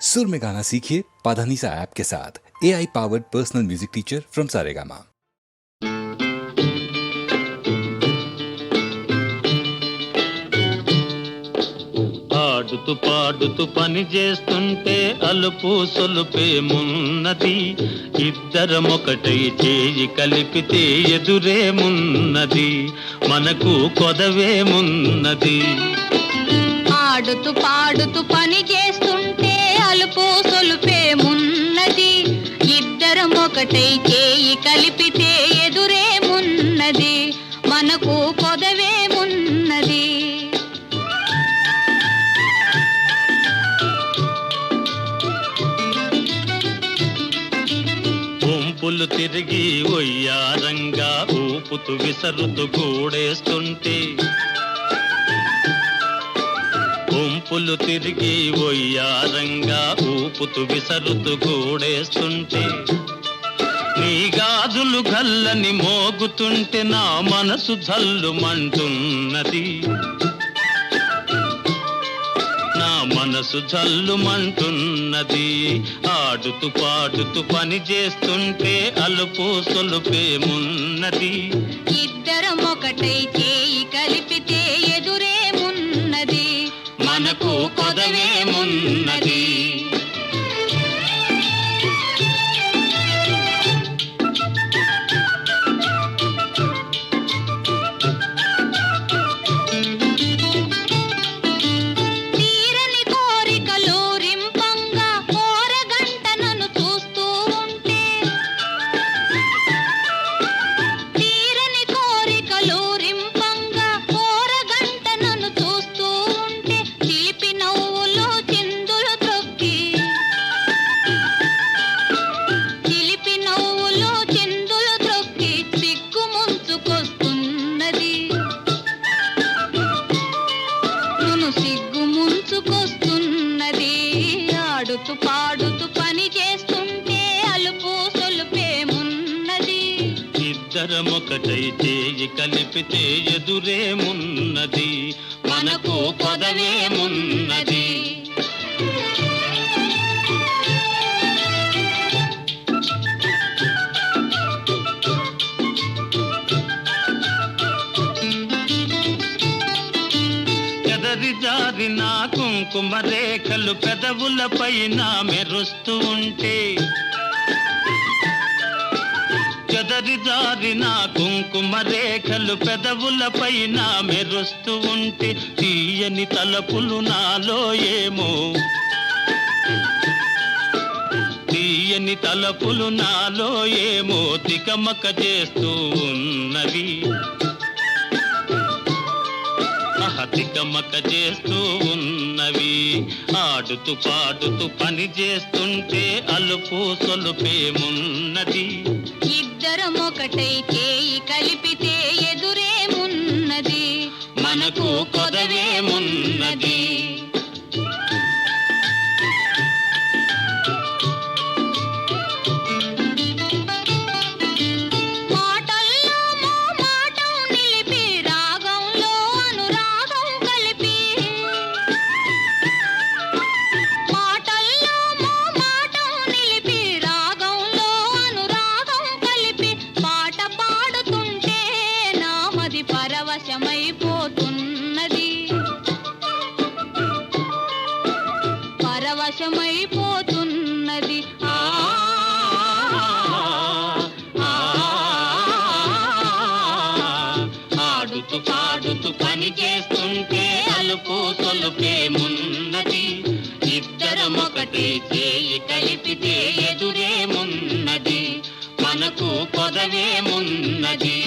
सुर में गाना सीखिए पाधानीसा ऐप के साथ A I powered personal music teacher from Saregama ఆడుతూ పాడుతూ పని చేస్తుంటే అలుపు సొలుపేమున్నది ఇద్దరమొకటై చేయి కలిపితే ఎదురేమున్నది మనకు కొదవేమున్నది ఆడుతూ పాడుతూ పని చేస్తుంటే అలుపు సొలుపేమున్నది ఇద్దరం ఒకటై చేయి కలిపితే ఎదురేమున్నది. మనకు పొదవేమున్నది. గుంపులు తిరిగి ఒయ్యారంగా ఊపుతూ విసరుతూ కూడేస్తుంటే గుంపులు తిరిగి ఒయ్యారంగా ఊపుతూ విసరుతూ కూడేస్తుంటే నీ గాజులు గల్లని మోగుతుంటే నా మనసు జల్లుమంటున్నది. నా మనసు జల్లుమంటున్నది. ఆడుతూ పాడుతూ పని చేస్తుంటే అలుపు సొలుపేమున్నది ఇద్దరం ఒకటై కొదవేమున్నది పాడుతూ పాడుతూ పని చేస్తుంటే అలుపు సొలుపేమున్నది ఇద్దరమొకటై చేయి కలిపితే ఎదురేమున్నది మనకు పొదవేమున్నది ఎదరి జారిన కుంకుమ రేఖలు పెదవుల మెరుస్తూ ఉంటే. చెదరి జారిన కుంకుమ రేఖలు పెదవుల మెరుస్తూ ఉంటే తీయని తలపులు నాలో ఏమో. తీయని తలపులు నాలో ఏమో తికమక చేస్తూ ఉన్నవి. తికమక చేస్తూ ఉన్నవి. ఆడుతూ పాడుతూ పని చేస్తుంటే అలుపు సొలుపేమున్నది ఇద్దరం ఒకటై చేయి కలిపితే ఎదురేమున్నది మనకు కొదవేమున్నది నాశమైపోతున్నది. ఆ ఆడుతూ పాడుతూ పని చేస్తుంటే అలుపు సొలుపేమున్నది ఇద్దరమొకటి చేయి కలిపితే ఎదురేమున్నది మనకు కొదవేమున్నది